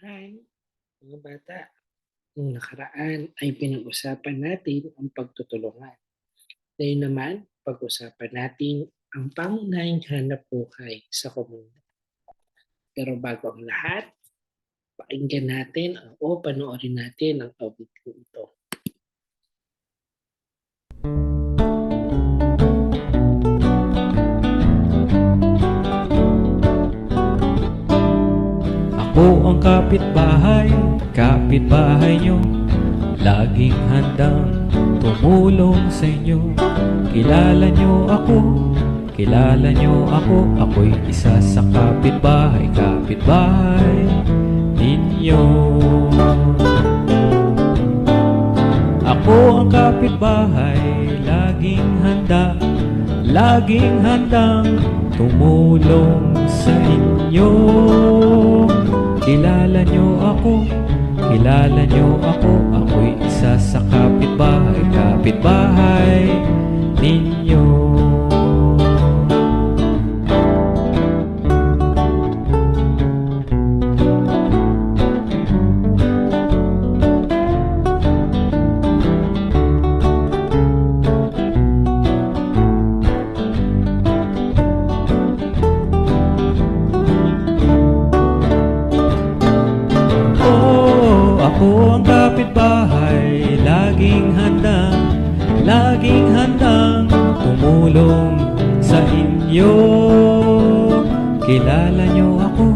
Hi, mga bata. Nung nakaraan ay pinag-usapan natin ang pagtutulungan. Ngayon naman, pag-usapan natin ang pangunahing hanap buhay sa komunidad. Pero bago ang lahat, pakinggan natin o panoorin natin ang audio ito. Kapitbahay, kapitbahay nyo. Laging handang tumulong sa inyo. Kilala nyo ako, kilala nyo ako. Ako'y isa sa kapitbahay, kapitbahay ninyo. Ako ang kapitbahay, laging handa Laging handang tumulong sa inyo Kilala nyo ako, kilala nyo ako. Ako'y isa sa kapitbahay, kapitbahay ninyo ako ang kapitbahay Laging handang, laging handang Tumulong sa inyo. Kilala nyo ako,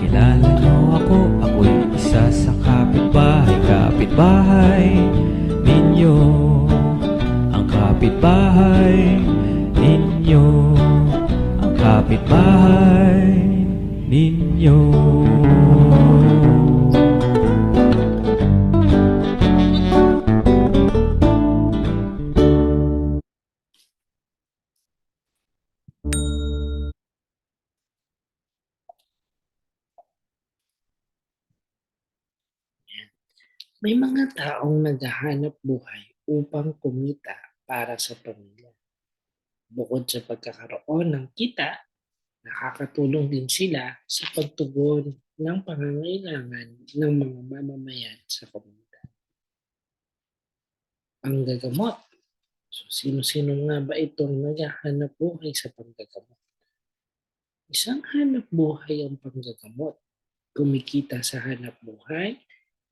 kilala nyo ako Ako'y isa sa kapitbahay, kapitbahay ninyo. Ang kapitbahay ninyo Ang kapitbahay ninyo May mga taong naghahanap buhay upang kumita para sa pamilya. Bukod sa pagkakaroon ng kita, nakakatulong din sila sa pagtugon ng pangangailangan ng mga mamamayan sa komunidad. Panggagamot. So, sino-sino nga ba itong naghahanap buhay sa panggagamot? Isang hanap buhay ang panggagamot. Kumikita sa hanap buhay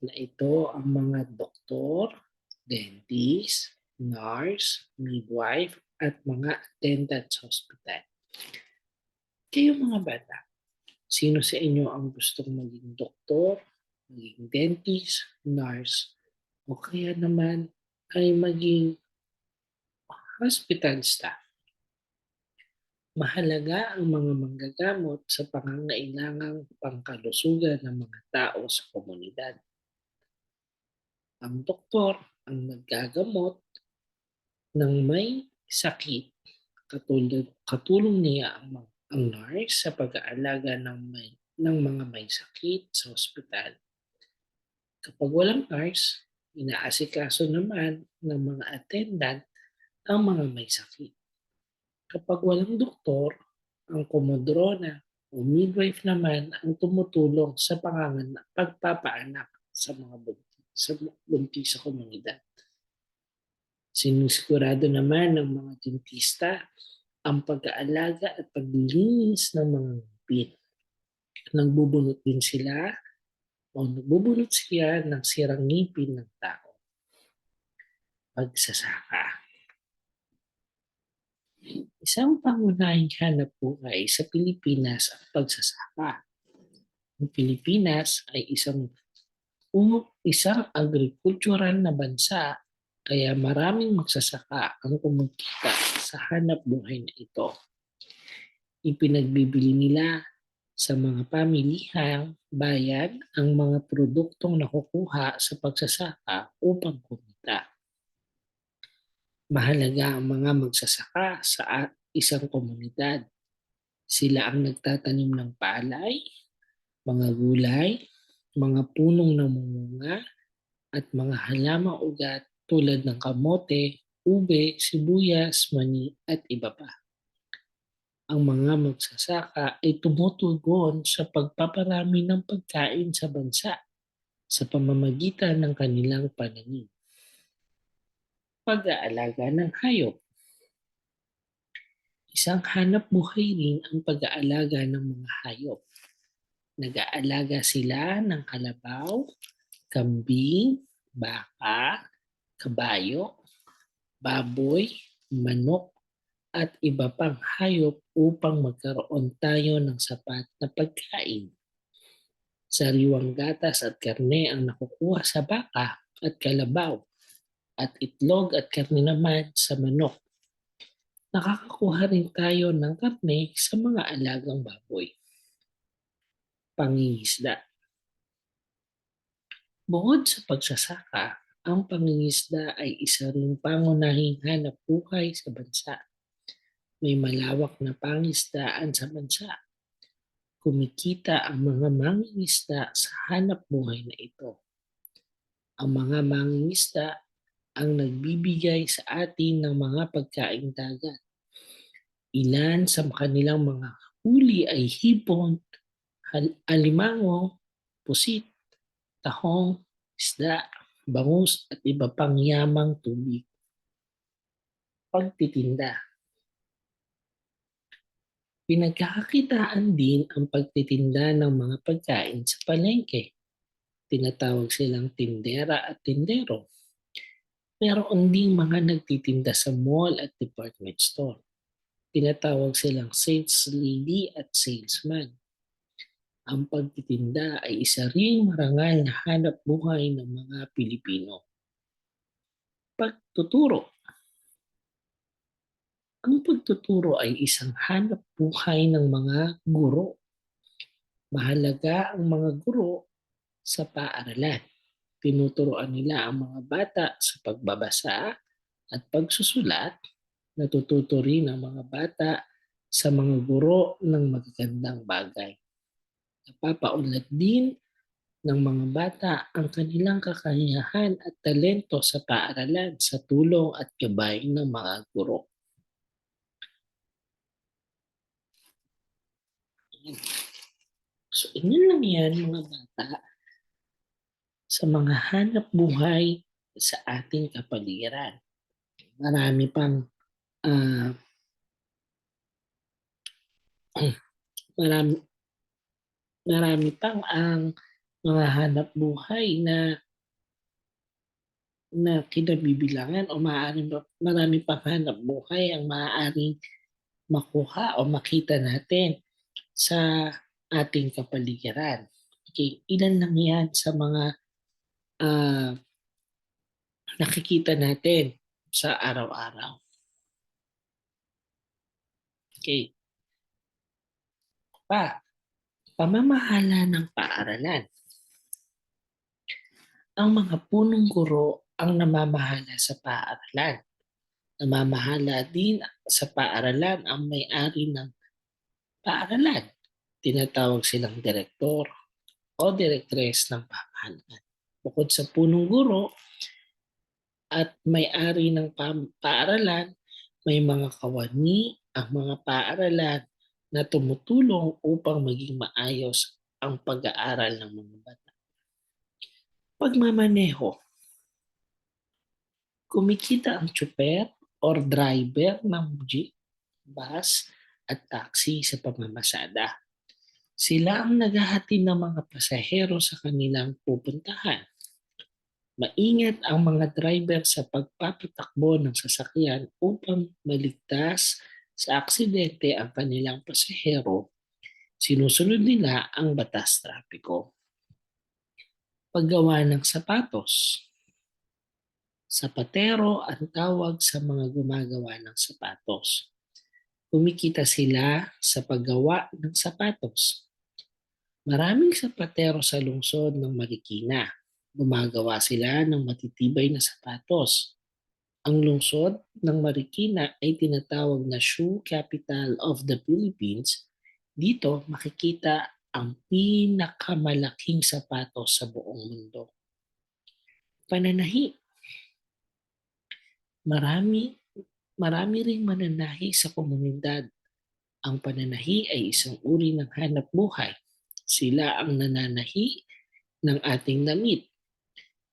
na ito ang mga doktor, dentist, nurse, midwife, at mga attendant sa hospital. Kayo mga bata, sino sa inyo ang gustong maging doktor, maging dentist, nurse, o kaya naman ay maging hospital staff? Mahalaga ang mga manggagamot sa pangangailangang pangkalusugan ng mga tao sa komunidad ang doktor ang naggagamot ng may sakit. Katulad, katulong niya ang, ang nurse sa pag-aalaga ng, may, ng mga may sakit sa ospital. Kapag walang nurse, inaasikaso naman ng mga attendant ang mga may sakit. Kapag walang doktor, ang komodrona o midwife naman ang tumutulong sa panganganak, pagpapaanak sa mga buntis sa buntis sa komunidad. Sinusigurado naman ng mga dentista ang pag-aalaga at paglilinis ng mga ngipin. Nagbubunot din sila o nagbubunot sila ng sirang ngipin ng tao. Pagsasaka. Isang pangunahing hanap buhay sa Pilipinas ang pagsasaka. Ang Pilipinas ay isang um, isang agricultural na bansa kaya maraming magsasaka ang kumikita sa hanap buhay na ito. Ipinagbibili nila sa mga pamilihang bayan ang mga produktong nakukuha sa pagsasaka upang kumita. Mahalaga ang mga magsasaka sa isang komunidad. Sila ang nagtatanim ng palay, mga gulay, mga punong namumunga, at mga halamang ugat tulad ng kamote, ube, sibuyas, mani, at iba pa. Ang mga magsasaka ay tumutugon sa pagpaparami ng pagkain sa bansa sa pamamagitan ng kanilang pananim. Pag-aalaga ng hayop Isang hanap buhay rin ang pag-aalaga ng mga hayop. Nag-aalaga sila ng kalabaw, kambing, baka, kabayo, baboy, manok, at iba pang hayop upang magkaroon tayo ng sapat na pagkain. Sariwang gatas at karne ang nakukuha sa baka at kalabaw, at itlog at karne naman sa manok nakakakuha rin tayo ng karne sa mga alagang baboy. Pangingisda Bukod sa pagsasaka, ang pangingisda ay isa ring pangunahing hanap buhay sa bansa. May malawak na pangisdaan sa bansa. Kumikita ang mga mangingisda sa hanap buhay na ito. Ang mga mangingisda ang nagbibigay sa atin ng mga pagkaing dagat. Ilan sa kanilang mga huli ay hipon, alimango, pusit, tahong, isda, bangus at iba pang yamang tubig. Pagtitinda Pinagkakakitaan din ang pagtitinda ng mga pagkain sa palengke. Tinatawag silang tindera at tindero. Meron ding mga nagtitinda sa mall at department store. Tinatawag silang sales lady at salesman. Ang pagtitinda ay isa ring marangal na hanap buhay ng mga Pilipino. Pagtuturo Ang pagtuturo ay isang hanap buhay ng mga guro. Mahalaga ang mga guro sa paaralan. Tinuturoan nila ang mga bata sa pagbabasa at pagsusulat. Natututo rin ang mga bata sa mga guro ng magagandang bagay. Napapaunlad din ng mga bata ang kanilang kakayahan at talento sa paaralan sa tulong at gabay ng mga guro. So, inyo lang yan mga bata sa mga hanap buhay sa ating kapaligiran. Marami pang ah marami marami pang ang mga hanap buhay na na kinabibilangan o maaaring marami pang hanap buhay ang maaaring makuha o makita natin sa ating kapaligiran. Okay, ilan lang yan sa mga ah, nakikita natin sa araw-araw. Okay. Pa, pamamahala ng paaralan. Ang mga punong guro ang namamahala sa paaralan. Namamahala din sa paaralan ang may-ari ng paaralan. Tinatawag silang direktor o direktres ng pamahalaan. Bukod sa punong guro at may-ari ng pa- paaralan, may mga kawani ang mga paaralan na tumutulong upang maging maayos ang pag-aaral ng mga bata. Pagmamaneho. Kumikita ang tsuper or driver ng jeep, bus, at taxi sa pamamasada. Sila ang naghahatid ng mga pasahero sa kanilang pupuntahan. Maingat ang mga driver sa pagpapatakbo ng sasakyan upang maligtas sa aksidente ang kanilang pasahero. Sinusunod nila ang batas trapiko. Paggawa ng sapatos. Sapatero ang tawag sa mga gumagawa ng sapatos. Kumikita sila sa paggawa ng sapatos. Maraming sapatero sa lungsod ng Marikina. Gumagawa sila ng matitibay na sapatos. Ang lungsod ng Marikina ay tinatawag na shoe capital of the Philippines. Dito makikita ang pinakamalaking sapatos sa buong mundo. Pananahi. Marami marami ring mananahi sa komunidad. Ang pananahi ay isang uri ng hanap buhay. Sila ang nananahi ng ating damit.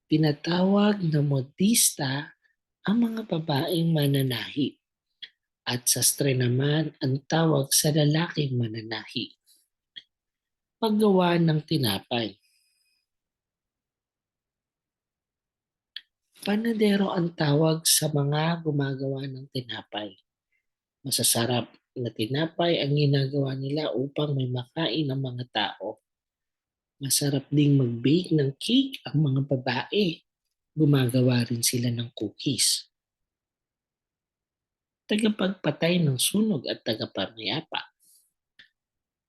Tinatawag na modista ang mga babaeng mananahi at sastre naman ang tawag sa lalaking mananahi. Paggawa ng tinapay. Panadero ang tawag sa mga gumagawa ng tinapay. Masasarap na tinapay ang ginagawa nila upang may makain ang mga tao. Masarap ding mag-bake ng cake ang mga babae. Gumagawa rin sila ng cookies. Tagapagpatay ng sunog at tagapamayapa.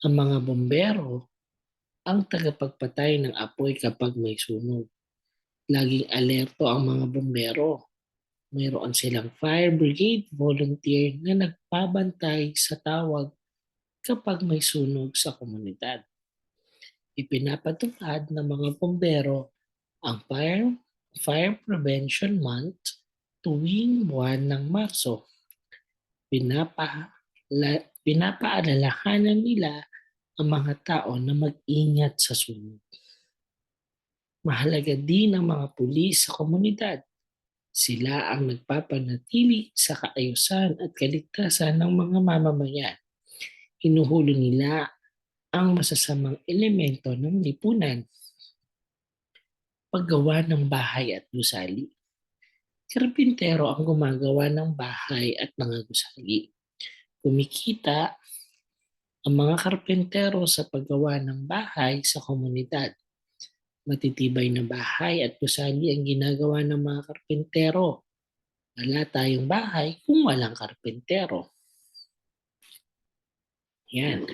Ang mga bombero ang tagapagpatay ng apoy kapag may sunog. Laging alerto ang mga bombero. Mayroon silang fire brigade volunteer na nagpabantay sa tawag kapag may sunog sa komunidad. Ipinapatupad ng mga bombero ang Fire, Fire Prevention Month tuwing buwan ng Marso. Pinapa, la, pinapaalalahanan nila ang mga tao na mag-ingat sa sunog. Mahalaga din ang mga pulis sa komunidad. Sila ang nagpapanatili sa kaayusan at kaligtasan ng mga mamamayan. Hinuhuli nila ang masasamang elemento ng lipunan. Paggawa ng bahay at gusali. Karpintero ang gumagawa ng bahay at mga gusali. Kumikita ang mga karpentero sa paggawa ng bahay sa komunidad. Matitibay na bahay at gusali ang ginagawa ng mga karpentero. Wala tayong bahay kung walang karpentero. Yan.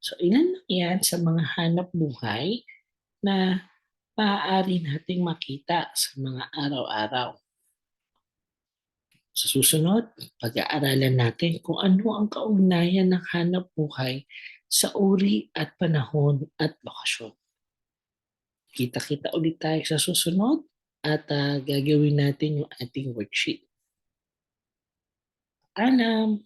So, ilan lang yan sa mga hanap buhay na maaari nating makita sa mga araw-araw. Sa susunod, pag-aaralan natin kung ano ang kaugnayan ng hanap buhay sa uri at panahon at lokasyon. Kita-kita ulit tayo sa susunod at uh, gagawin natin yung ating worksheet. Alam!